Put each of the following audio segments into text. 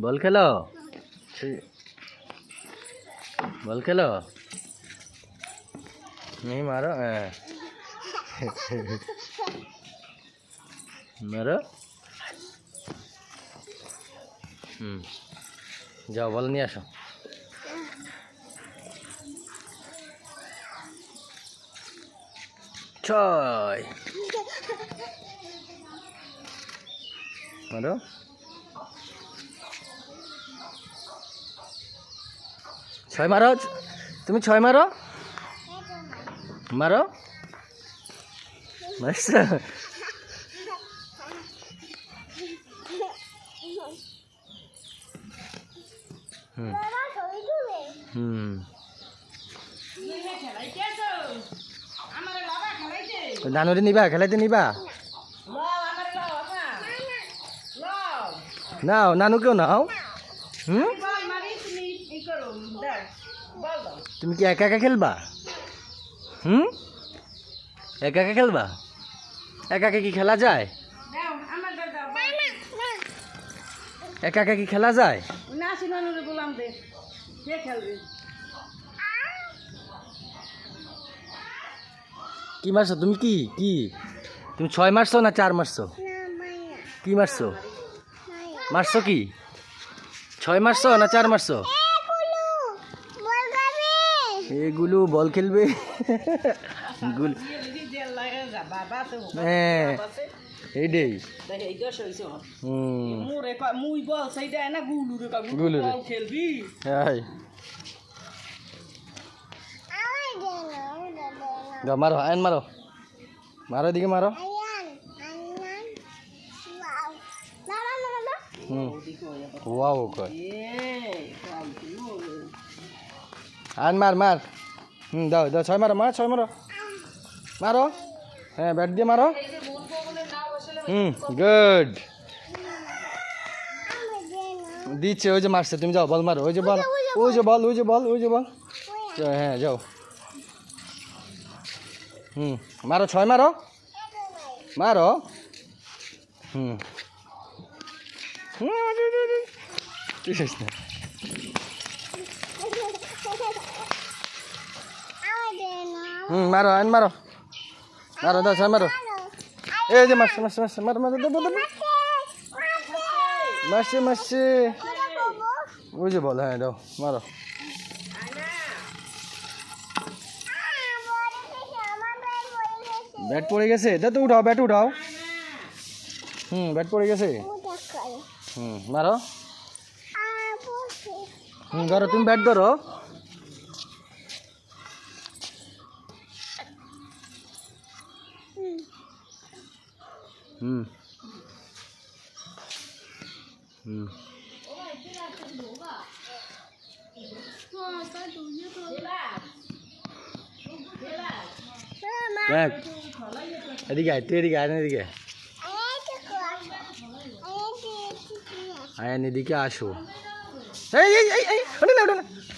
বল খেল? বল খেল? নেই মারো হ্যাঁ হুম। যাও বল নিয়ে আসো। ছয়। মারো। ছয় মারো তুমি ছয় মারো। মারো। হুম। নিবা খেলাইতে নিবা। নাও নানুকেও নাও। হুম? তুমি কি একা একা খেলবা? হুম? একা একা খেলবা? একা একা কি খেলা যায়? একা একা কি খেলা যায়? কি মারছো? তুমি কি? কি? তুমি ছয় মারছো না চার মারছো? কি মারছো? মারছো কি? ছয় মারছো না চার মারছো? এগুলো বল খেলবে গুল দিকে Ayan. Wow, kok. Okay. Yeah, আন মার মার। হুম দাও দাও ছয় মারো মার ছয় মারো। মারো। হ্যাঁ ব্যাট দিয়ে মারো। Hmm good. দিচ্ছে ওই যে মারছে তুমি যাও বল মারো ওই যে বল ওই যে বল ওই যে বল ওই যে বল। হ্যাঁ যাও। হুম মারো ছয় মারো। মারো। হুম। হুম, ঠিক আছে হুম মারো আইন মারো। মারো ছয় মারো। এই যে মারছে মারছে মারছে মারো মারো দাও, দাও। মারছে মারছে। ওই যে বল হ্যাঁ দাও মারো। ব্যাট পড়ে গেছে। তো উঠাও ব্যাট উঠাও। হুম ব্যাট পড়ে গেছে। হুম মারো। হুম ধরো তুমি ব্যাট ধরো। হুম। হুম দেখ, এদিকে আয়, তুই এদিকে আয় না এদিকে। আয়ান এদিকে আসো।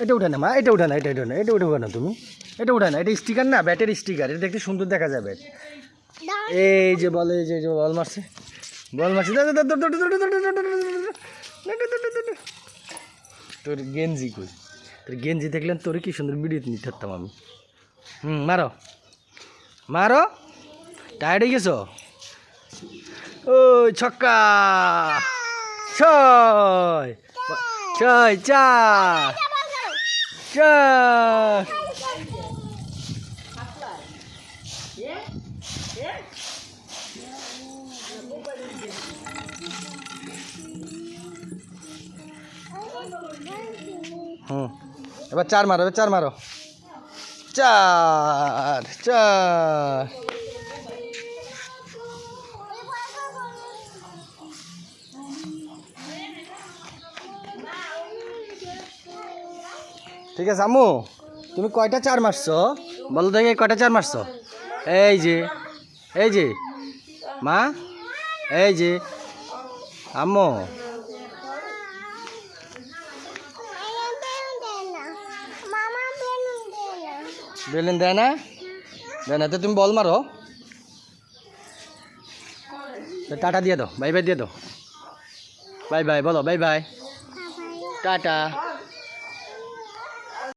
এটা উঠে না, মা, এটা উঠে না, এটা উঠে না, এটা উঠে না তুমি। এটা উঠে না, এটা স্টিকার না, ব্যাটের স্টিকার এটা দেখতে সুন্দর দেখা যাবে। এই যে বল এই যে বল মারছে বল মারছে তোর গেঞ্জি কই তোর গেঞ্জি দেখলেন তোর কি সুন্দর ভিডিও নিতে থাকতাম আমি হুম মারো মারো টায়ার্ড হয়ে গেছো ও ছক্কা ছয় ছয় চার চার হুম। এবার চার মারো, এবার চার মারো। চার চার। ঠিক আছে, আম্মু, তুমি কয়টা চার মারছো? বলো দেখে কয়টা চার মারছো? এই যে। এই যে, মা, এই যে, আম্মু। বেলুন দেয় না? দেয় না, তো তুমি বল মারো। টাটা দিয়ে দাও, বাই বাই দিয়ে দাও। বাই বাই, বলো, বাই বাই। টাটা।